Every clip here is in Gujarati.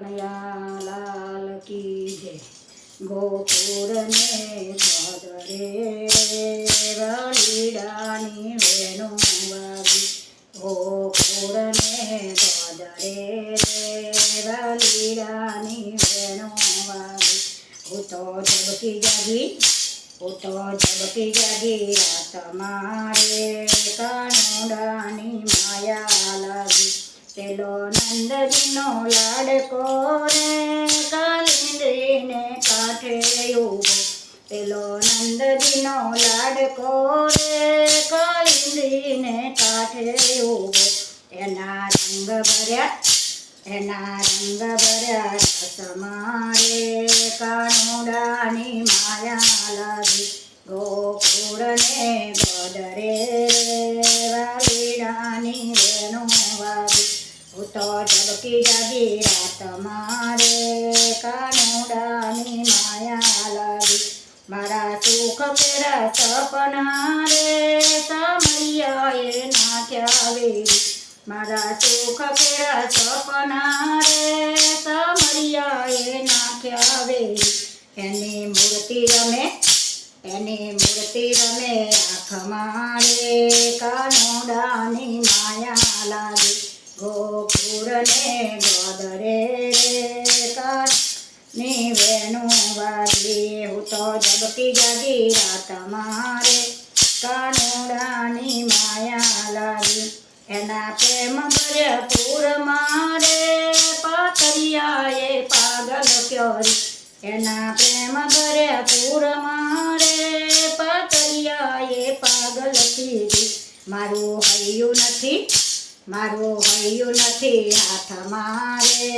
કનૈયા લાલ કી જય. ગોકુળને ભદરે વલીડાની વેણુ વાગી. ગોકુળને ભદરે વલીડાની વેણુ વાગી. હું તો જબકી જાગી હું તો જબકી જાગી રાત મારે કાનુડાની માયા લાગી. પેલો નંદજીનો લાડકો રે કાલિંદ્રીને કાંઠે ઊભો પેલો નંદજીનો લાડકો રે કાલિંદ્રીને કાંઠે ઊભો એના રંગ ભર્યા એના રંગ ભર્યા રસ મારે કાનુડાની માયા લાગી ગોકુળને ગોદરે વાલીડાની હું તો ઝબકી જાગી રાત મારે કાનુડાની માયા લાગી મારા સુખ પેરા સપના રે સામૈયાએ નાખ્યા વેરી મારા સુખ પેરા સપના રે સામૈયાએ નાખ્યા વેરી એની મૂર્તિ રમે એની મૂર્તિ રમે આંખ મારે કાનુડાની માયા લાગી ગોકુળને ગોદરે કાની વેણુ વાગી હું તો ઝબકી જાગી રાત મારે કાનુડાની માયા લાગી એના પ્રેમ ભર્યા પૂર મારે પાતરિયાએ પાગલ પ્યોરી એના પ્રેમ ભર્યા પૂર મારે પાતરિયાએ પાગલ કીધી મારું હૈયું નથી મારું હૈયું નથી હાથ મારે,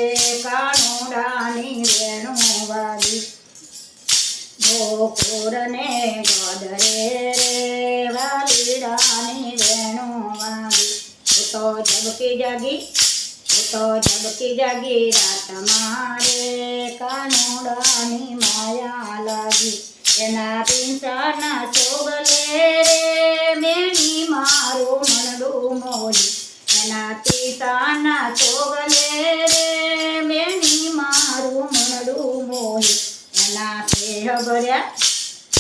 કાનોડાની વેણુ વાગી ગોકુળને ગોદરે રે વાલીડાની વેણુ વાગી હું તો ઝબકી જાગી, હું તો ઝબકી જાગી, રાત મારે કાનોડાની માયા લાગી. એના પિંસાના સોગલે રે, મેણી મારું મનડું પિતાના સોગલે રે મેણી મારું મનડું મોરી એના સ્નેહ ભર્યા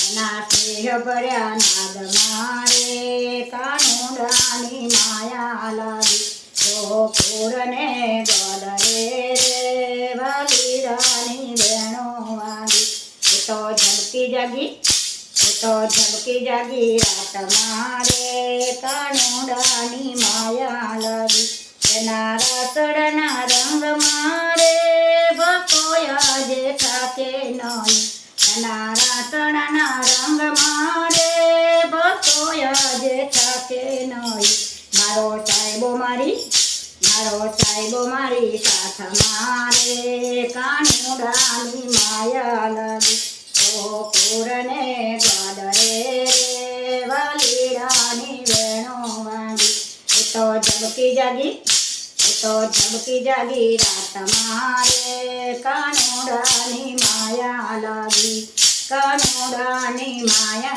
એના સ્નેહ ભર્યા નાદ મારે કાનુડાની માયા લાગી ગોપુરને ગોદરે રે વાલીડાની વેણો વાગી હું તો ઝબકી જાગી હું તો ઝબકી જાગી રાત મારે કાનુડાની માયા લાગી એના રાતડના રંગ મારે ભકોયા જે થાકે નહીં. એના રાતડના રંગ મારે ભકોયા જે થાકે નહીં. મારો સાહેબો મારી, મારો સાહેબો મારી સાથ મારે કાનુડાની માયા લાગી ગોકુળને ગોદરે રે. વાલીડાની વેણો હું તો ઝબકી જાગી. तो चमकी मारे कानू रानी माया लगी कानूरानी माया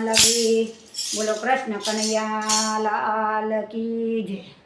लगी बोलो कृष्ण कन्हैया लाल की जय।